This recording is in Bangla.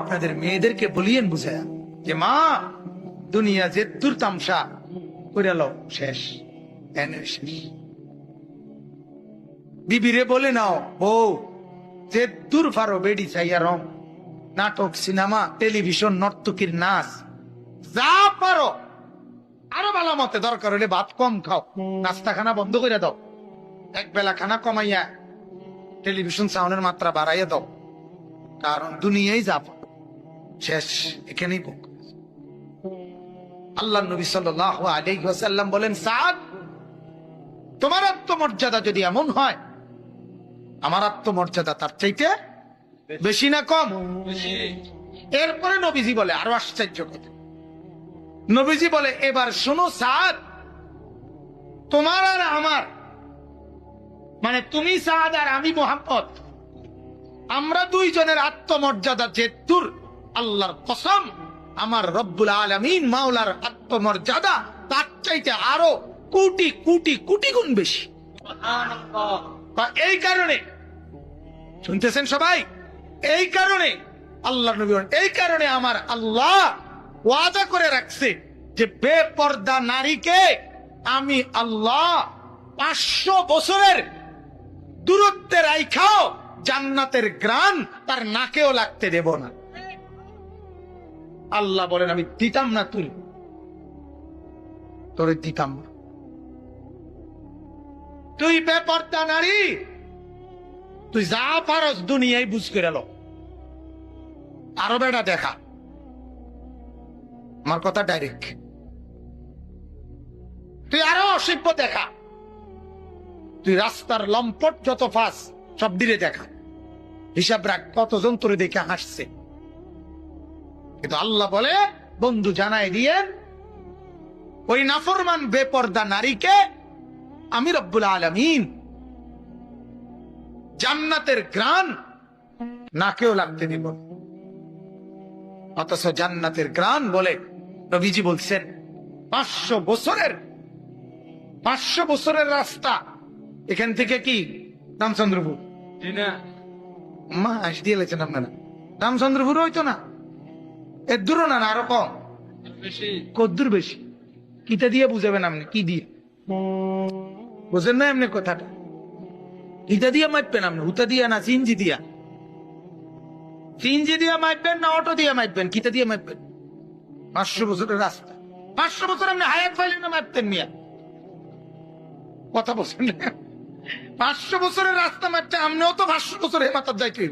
আপনাদের মেয়েদেরকে বলিয়েন বুঝায়া যে, মা, দুনিয়া যে দূর তামসা করে লও, শেষ শেষ। বিবিরে বলে নাও, বউ, যে দূর ফারো বেডি চাইয়া রং, নাটক, সিনেমা, টেলিভিশন, নর্তকীর নাচ, যা পারো, আরও ভালো মতে দরকার হলে ভাত কম খাও নাস্তা খানা বন্ধ করে দাও এক বেলা খানা কমাইয়া, টেলিভিশন, সাউন্ডের মাত্রা বাড়াইয়া দাও। কারণ দুনিয়াই যাব শেষ, এখানেই বুক আল্লাহ নবী আলাইসাল্লাম বলেন, সাদ, তোমার আত্মমর্যাদা যদি এমন হয়, আমার আত্মমর্যাদা তার চাইতে বেশি না কম? এরপরে নবীজি বলে, আরও আশ্চর্য কথা। নবীজি বলে, এবার শোনো, সাদ, তোমার আর আমার মানে তুমি সাদ আর আমি মোহাম্মদ আমরা দুইজনের আত্মমর্যাদা যে দূর আল্লাহর কসম আমার রব্বুল আলমিন মাওলার আত্মমর্যাদা তার চাইতে আরও কোটি কোটি কোটি গুণ বেশি। এই কারণে শুনতেছেন সবাই? এই কারণে আল্লাহ নবী এই কারণে আমার আল্লাহ ওয়াদা করে রাখছে যে বেপর্দা নারীকে আমি আল্লাহ পাঁচশো বছরের দূরত্বে রাইখাও জান্নাতের গ্রান তার নাকেও লাগতে দেব না। আল্লাহ বলেন, আমি দিতাম না তুই। তোরে দিতাম না। তুই বেপর্দা নারী। তুই যা পারস দুনিয়ায় বুঝ করে আরও বেটা দেখা। আমার কথা ডাইরেক্ট তুই আরও অসভ্য দেখা। তুই রাস্তার লম্পট যত ফাঁস সব দিলে দেখা। হিসাব রাখ, কতজন তোরে দেখে হাসছে। কিন্তু আল্লাহ বলে, বন্ধু জানাই দিয়ে, ওই নাফরমান বেপর্দা নারীকে আমি রব্বুল আলমিন জান্নাতের গ্রান নাকেও লাগতে দিব। অথচ জান্নাতের গ্রান বলে নবীজি বলছেন, পাঁচশো বছরের পাঁচশো বছরের রাস্তা। এখান থেকে কি রামচন্দ্রপুর। মা আস দিয়ে লেছেন আপনারা। রামচন্দ্রপুর হইতো না। এর দূরও না না আরও কম। কদ্দুর বেশি। কিটা দিয়ে বুঝাবেন আপনি কি দিয়ে? বুঝেন না এমনি কথাটা। ইটা দিয়ে মাপবেন আপনি? হুতা দিয়া না সিনজি দিয়া? সিনজি দিয়া মাপবেন না অটো দিয়ে মাপবেন কিটা দিয়ে মাপবেন পাঁচশো বছরের রাস্তা। পাঁচশো বছর আপনি হায়াত ফাইলেন না মাপতেন মিয়া? কথা বলছেন না? পাঁচশো বছরের রাস্তা মারতে আমিও তো পাঁচশো বছর হেমাতার যাইতে।